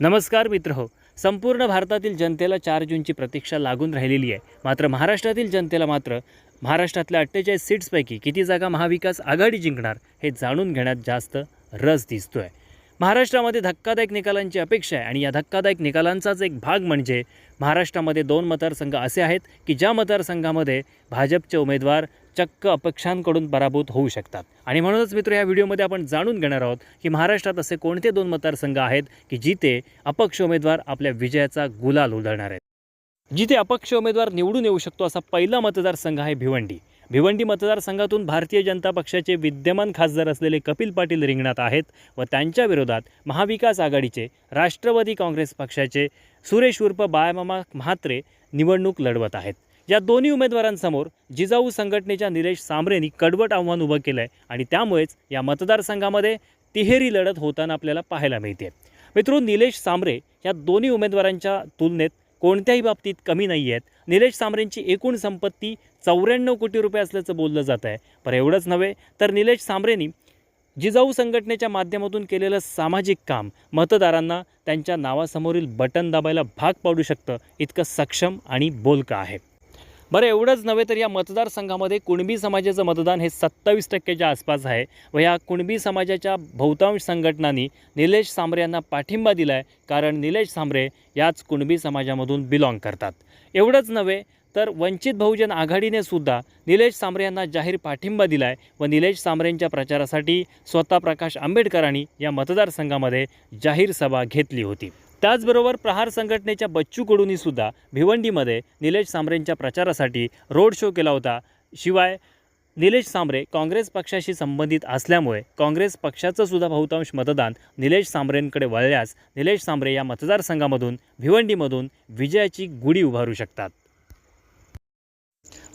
नमस्कार मित्र हो संपूर्ण भारतातील जनतेला चार जूनची प्रतीक्षा लागून राहिलेली आहे. मात्र महाराष्ट्रातील जनतेला मात्र महाराष्ट्रातल्या अठ्ठेचाळीस सीट्सपैकी किती जागा महाविकास आघाडी जिंकणार हे जाणून घेण्यात जास्त रस दिसतो आहे महाराष्ट्रामध्ये धक्कादायक निकालांची अपेक्षा आहे आणि या धक्कादायक निकालांचाच एक भाग म्हणजे महाराष्ट्रामध्ये दोन मतदारसंघ असे आहेत की ज्या मतदारसंघामध्ये भाजपचे उमेदवार चक्क अपेक्षांकडून पराभूत होऊ शकतात. आणि म्हणूनच मित्र या व्हिडिओमध्ये आपण जाणून घेणार आहोत की महाराष्ट्रात असे कोणते दोन मतदारसंघ आहेत की जिथे अपक्ष उमेदवार आपल्या विजयाचा गुलाल उधळणार आहेत. जिथे अपक्ष उमेदवार निवडून येऊ शकतो असा पहिला मतदारसंघ आहे भिवंडी. भिवंडी मतदारसंघातून भारतीय जनता पक्षाचे विद्यमान खासदार असलेले कपिल पाटील रिंगणात आहेत व त्यांच्या विरोधात महाविकास आघाडीचे राष्ट्रवादी काँग्रेस पक्षाचे सुरेश उर्फ बाळमामा म्हात्रे निवडणूक लढवत आहेत. या दोन्ही उमेदवारांसमोर जिजाऊ संघटनेच्या निलेश सांबरेंनी कडवट आव्हान उभं केलं आहे आणि त्यामुळेच या मतदारसंघामध्ये तिहेरी लढत होताना आपल्याला पाहायला मिळते मित्रो निलेश सांबरे या दोन्ही उमेदवारांच्या तुलनेत कोणत्याही बाबतीत कमी नाही आहेत निलेश सांबरेंची एकूण संपत्ती चौऱ्याण्णव कोटी रुपये असल्याचं बोललं जात आहे पण एवढंच नव्हे तर निलेश सांबरेंनी जिजाऊ संघटनेच्या माध्यमातून केलेलं सामाजिक काम मतदारांना त्यांच्या नावासमोरील बटन दाबायला भाग पाडू शकतं इतकं सक्षम आणि बोलकं आहे. बरं एवढंच नव्हे तर या मतदारसंघामध्ये कुणबी समाजाचं मतदान हे सत्तावीस टक्क्याच्या आसपास आहे व या कुणबी समाजाच्या बहुतांश संघटनांनी निलेश सांबरे यांना पाठिंबा दिला आहे कारण निलेश सांबरे याच कुणबी समाजामधून बिलॉंग करतात. एवढंच नव्हे तर वंचित बहुजन आघाडीने सुद्धा निलेश सांबरे यांना जाहीर पाठिंबा दिला आहे व निलेश सांबरेंच्या प्रचारासाठी स्वतः प्रकाश आंबेडकरांनी या मतदारसंघामध्ये जाहीर सभा घेतली होती. त्याचबरोबर प्रहार संघटनेच्या बच्चू कडूंनी सुद्धा भिवंडीमध्ये निलेश सांबरेंच्या प्रचारासाठी रोड शो केला होता. शिवाय निलेश सांबरे काँग्रेस पक्षाशी संबंधित असल्यामुळे काँग्रेस पक्षाचं सुद्धा बहुतांश मतदान निलेश सांबरेंकडे वळल्यास निलेश सांबरे या मतदारसंघामधून भिवंडीमधून विजयाची गुढी उभारू शकतात.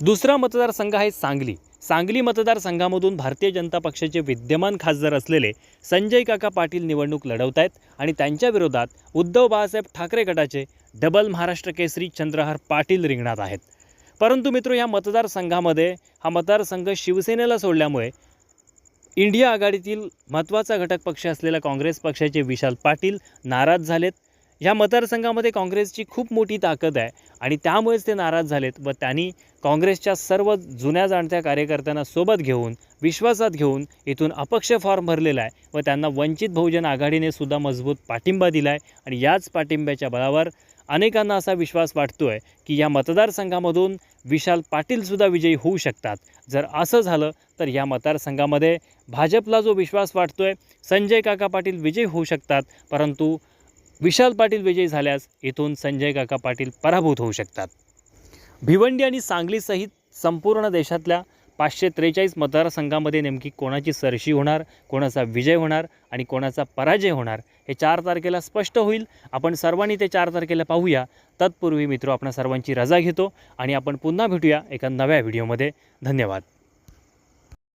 दुसरा मतदारसंघ आहे सांगली. सांगली मतदारसंघामधून भारतीय जनता पक्षाचे विद्यमान खासदार असलेले संजय काका पाटील निवडणूक लढवत आहेत आणि त्यांच्या विरोधात उद्धव बाळासाहेब ठाकरे गटाचे डबल महाराष्ट्र केसरी चंद्रहार पाटील रिंगणात आहेत. परंतु मित्र या मतदारसंघामध्ये हा मतदारसंघ शिवसेनेला सोडल्यामुळे इंडिया आघाडीतील महत्त्वाचा घटक पक्ष असलेल्या काँग्रेस पक्षाचे विशाल पाटील नाराज झालेत. ह्या मतदारसंघामध्ये काँग्रेसची खूप मोठी ताकद आहे आणि त्यामुळेच ते नाराज झालेत व त्यांनी काँग्रेसच्या सर्व जुन्या जाणत्या कार्यकर्त्यांना सोबत घेऊन विश्वासात घेऊन इथून अपक्ष फॉर्म भरलेला आहे व त्यांना वंचित बहुजन आघाडीने सुद्धा मजबूत पाठिंबा दिला आहे आणि याच पाठिंब्याच्या बळावर अनेकांना असा विश्वास वाटतो आहे की या मतदारसंघामधून विशाल पाटीलसुद्धा विजयी होऊ शकतात. जर असं झालं तर या मतदारसंघामध्ये भाजपला जो विश्वास वाटतो आहे संजय काका पाटील विजयी होऊ शकतात परंतु विशाल पाटील विजयी झाल्यास इथून संजय काका पाटील पराभूत होऊ शकतात. भिवंडी आणि सांगलीसहित संपूर्ण देशातल्या पाचशे त्रेचाळीस मतदारसंघामध्ये नेमकी कोणाची सरशी होणार कोणाचा विजय होणार आणि कोणाचा पराजय होणार हे चार तारखेला स्पष्ट होईल. आपण सर्वांनी ते चार तारखेला पाहूया. तत्पूर्वी मित्र आपण सर्वांची रजा घेतो आणि आपण पुन्हा भेटूया एका नव्या व्हिडिओमध्ये. धन्यवाद.